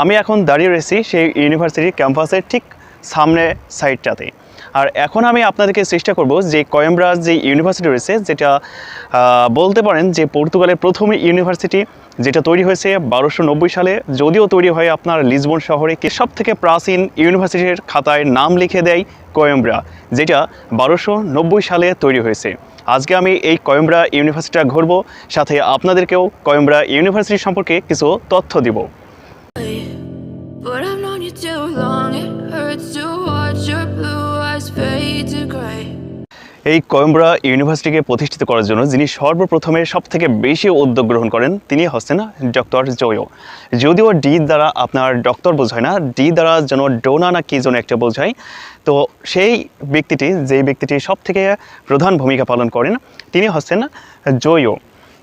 আমি এখন দাঁড়িয়ে রয়েছি সেই ইউনিভার্সিটির ক্যাম্পাসের ঠিক সামনে সাইডটাতে আর এখন আমি আপনাদেরকে চেষ্টা করব যে কয়েমব্রা যে ইউনিভার্সিটি রয়েছে, যেটা বলতে পারেন যে পর্তুগালের প্রথম ইউনিভার্সিটি যেটা তৈরি হয়েছে বারোশো সালে, যদিও তৈরি হয় আপনার লিসবন শহরে সব থেকে প্রাচীন ইউনিভার্সিটির খাতায় নাম লিখে দেয় কয়েমব্রা যেটা বারোশো সালে তৈরি হয়েছে। আজকে আমি এই কয়েমব্রা ইউনিভার্সিটিটা ঘুরবো, সাথে আপনাদেরকেও কয়েমব্রা ইউনিভার্সিটি সম্পর্কে কিছু তথ্য দিব। এই কয়েম্বরা ইউনিভার্সিটিকে প্রতিষ্ঠিত করার জন্য যিনি সর্বপ্রথমে সব থেকে বেশি উদ্যোগ গ্রহণ করেন, তিনি হচ্ছেন ডক্টর জয়ো। যদিও ডি দ্বারা আপনার ডক্টর বোঝায় না, ডি দ্বারা যেন ডোনা না কি যেন একটা বোঝায়, তো সেই ব্যক্তিটি, যেই ব্যক্তিটি সব থেকে প্রধান ভূমিকা পালন করেন, তিনি হচ্ছেন জয়ো।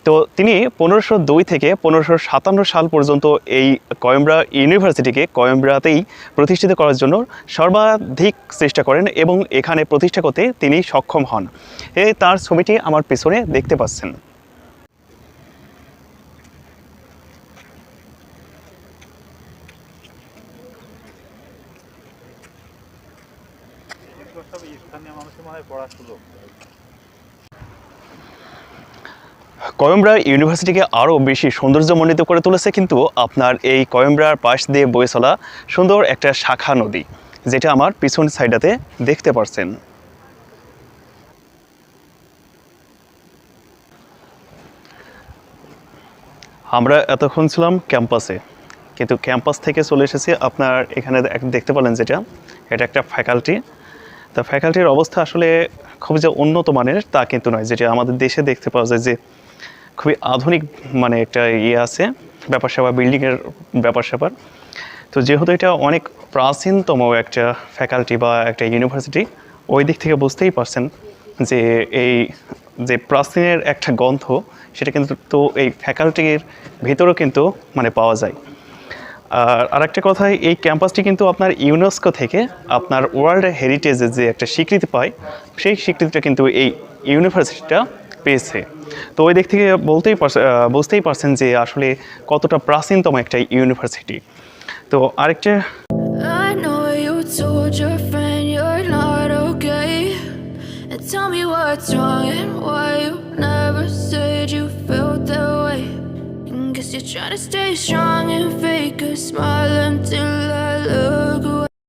তো তিনি পনেরোশো দুই থেকে পনেরোশো সাতান্ন সাল পর্যন্ত এই কয়েম্ব্রা ইউনিভার্সিটিকে কয়েম্ব্রাতেই প্রতিষ্ঠিত করার জন্য সর্বাধিক চেষ্টা করেন এবং এখানে প্রতিষ্ঠা করতে তিনি সক্ষম হন। এ তার ছবিটি আমার পেছনে দেখতে পাচ্ছেন। মানুষের মনে হয় কয়েম্ব্রা ইউনিভার্সিটিকে আরও বেশি সৌন্দর্যমণ্ডিত করে তুলেছে কিন্তু আপনার এই কয়েম্ব্রার পাশ দিয়ে বয়ে চলা সুন্দর একটা শাখা নদী, যেটা আমার পিছন সাইডাতে দেখতে পারছেন। আমরা এতক্ষণ ছিলাম ক্যাম্পাসে, কিন্তু ক্যাম্পাস থেকে চলে এসেছি আপনার এখানে দেখতে পেলেন যেটা, এটা একটা ফ্যাকাল্টি। তা ফ্যাকাল্টির অবস্থা আসলে খুব যে উন্নত মানের তা কিন্তু নয়, যেটা আমাদের দেশে দেখতে পাওয়া যায় যে খুবই আধুনিক মানে একটা ইয়ে আছে ব্যাপার স্যাপার বিল্ডিংয়ের ব্যাপার স্যাপার তো যেহেতু এটা অনেক প্রাচীনতম একটা ফ্যাকাল্টি বা একটা ইউনিভার্সিটি ওই দিক থেকে বুঝতেই পারছেন যে এই যে প্রাচীনের একটা গন্ধ, সেটা কিন্তু তো এই ফ্যাকাল্টির ভিতরেও কিন্তু মানে পাওয়া যায়। আর আরেকটা কথা, এই ক্যাম্পাসটি কিন্তু আপনার ইউনেস্কো থেকে আপনার ওয়ার্ল্ড হেরিটেজের যে একটা স্বীকৃতি পায়, সেই স্বীকৃতিটা কিন্তু এই ইউনিভার্সিটিটা পেয়েছে। তো ওই দিক থেকে বলতেই বুঝতেই পারছেন যে আসলে কতটা প্রাচীনতম একটা ইউনিভার্সিটি। তো আরেকটা You're trying to stay strong and fake a smile until I look